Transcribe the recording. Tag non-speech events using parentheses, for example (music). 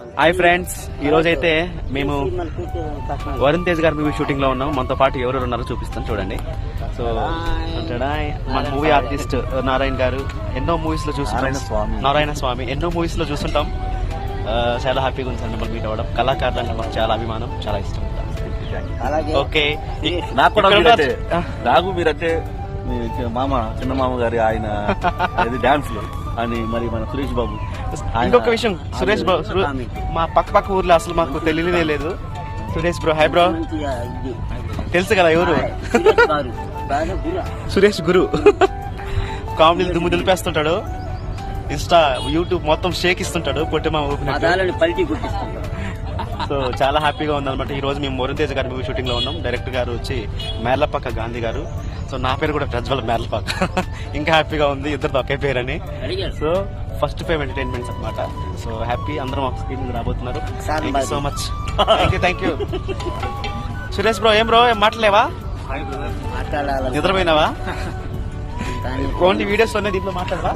Hi friends ఈ రోజు అయితే మేము వరుణ్ తేజ్ గారి మూవీ షూటింగ్లో ఉన్నాం. మనతో పాటు ఎవరెవరు ఉన్నారో చూపిస్తాను. చూడండి. సో మన మూవీ ఆర్టిస్ట్ నారాయణ గారు. ఎన్నో మూవీస్లో చూస్తుంటాం. నారాయణ స్వామి. నారాయణ స్వామి. ఎన్నో మూవీస్లో చూస్తుంటాం. ఆ, చాలా హ్యాపీగా ఉంది సార్ మిమ్మల్ని మీట్ అవ్వడం. కళాకారులు అంటే మాకు చాలా అభిమానం. చాలా ఇష్టం. ఓకే నాకు కూడా నాకు మీరంటే మామ చిన్న మామ గారి ఆయన (laughs) అది డాన్స్లో? అని మరి మన సురేష్ బాబు. ఇంకొక విషయం సురేష్ సు- మా పక్క పక్క ఊర్లో అసలు మాకు తెలియనే లేదు. Suresh bro hi bro. తెలుసు కదా ఎవరు? సురేష్ గారు. కామెడీలు దుమ్ము దులిపేస్తుంటాడు. ఇన్స్టా యూట్యూబ్ మొత్తం షేక్ ఇస్తుంటాడు పొట్టి మా పల్టీ సో చాలా హ్యాపీగా ఉందన్నమాట. ఈ రోజు మేము వరుణ్ తేజ్ గారి మూవీ షూటింగ్లో ఉన్నాం. డైరెక్టర్ గారు వచ్చి మేర్లపక్క గాంధీ గారు. సో నా పేరు కూడా ప్రజ్వల్ మేర్లపక్క (laughs) ఇంకా హ్యాపీగా ఉంది ఇద్దరు ఒకే పేరని. అడిగారు. సో ఫస్ట్ ఫేమ్ ఎంటర్టైన్మెంట్స్ అనమాట సో హ్యాపీ అందరం ఒక స్క్రీన్ మీద రాబోతున్నారు. Thank you so much thank you thank you Suresh bro ఏం బ్రో ఏం మాట్లాడలేవా మాట్లాడాలి. నిద్రపోయినావా? కానీ ఓన్లీ వీడియోస్లోనే దీంట్లో మాట్లాడవా?